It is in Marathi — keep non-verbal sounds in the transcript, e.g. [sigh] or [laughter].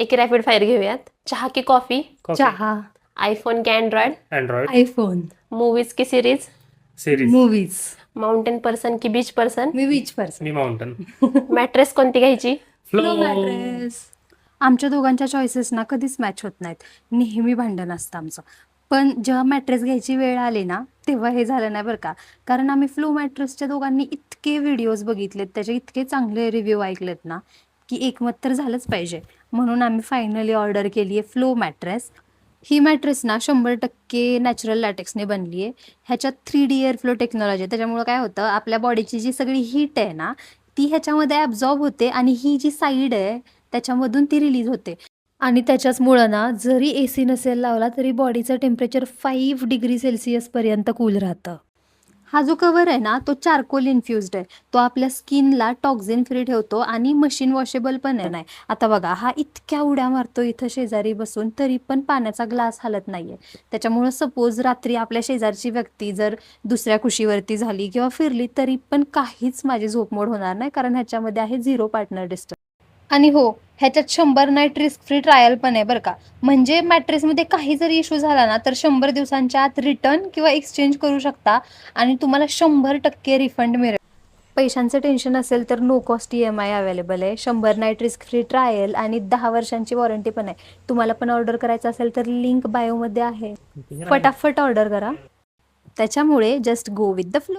एक रॅपिड फायर घेऊयात. चहा की कॉफी चहा. आयफोन की अँड्रॉइड अँड्रॉइड आयफोन मूवीज की series series movies mountain person की बीच पर्सन मी बीच पर्सन मी माउंटन मॅट्रेस [laughs] कोणती घ्यायची? फ्लो आमच्या दोघांच्या चॉईसेस ना कधीच मॅच होत नाहीत. नेहमी भांडण असतं आमचं. पण जेव्हा मॅट्रेस घ्यायची वेळ आली ना तेव्हा हे झालं नाही बरं का. कारण आम्ही फ्लो मॅट्रेसच्या दोघांनी इतके व्हिडिओज बघितलेत त्याचे इतके चांगले रिव्ह्यू ऐकलेत ना की एकमत तर झालंच पाहिजे. म्हणून आम्ही फायनली ऑर्डर केली आहे फ्लो मॅट्रेस ही मॅट्रेस ना शंभर टक्के नॅचरल लॅटेक्सने बनली आहे ह्याच्यात three D air flow technology आहे. त्याच्यामुळं काय होतं आपल्या बॉडीची जी सगळी हीट आहे ना ती ह्याच्यामध्ये ॲब्झॉर्ब होते आणि ही जी साईड आहे त्याच्यामधून ती रिलीज होते. आणि त्याच्याचमुळं ना जरी ए सी नसेल लावला तरी बॉडीचं टेम्परेचर फाईव्ह डिग्री सेल्सिअसपर्यंत कूल राहतं. हा जो कवर आहे ना तो चारकोल इन्फ्युज्ड आहे. तो आपल्या स्किनला टॉक्झिन फ्री ठेवतो आणि मशीन वॉशेबल पण आहे नाही. आता बघा हा इतक्या उड्या मारतो इथं शेजारी बसून तरी पण पाण्याचा ग्लास हलत नाहीये. त्याच्यामुळं सपोज रात्री आपल्या शेजारची व्यक्ती जर दुसऱ्या कुशीवरती झाली किंवा फिरली तरी पण काहीच माझी झोपमोड होणार नाही कारण ह्याच्यामध्ये आहे झिरो पार्टनर डिस्टर्ब आणि हो ह्याच्यात शंभर नाईट रिस्क फ्री ट्रायल पण आहे बरं का. म्हणजे मॅट्रेसमध्ये काही जरी इश्यू झाला ना तर शंभर दिवसांच्या आत रिटर्न किंवा एक्सचेंज करू शकता आणि तुम्हाला शंभर टक्के रिफंड मिळेल. पैशांचं टेन्शन असेल तर no cost E M I available आहे. शंभर नाईट रिस्क फ्री ट्रायल आणि दहा वर्षांची वॉरंटी पण आहे. तुम्हाला पण ऑर्डर करायचं असेल तर लिंक बायोमध्ये आहे. फटाफट ऑर्डर करा. त्याच्यामुळे just go with the flow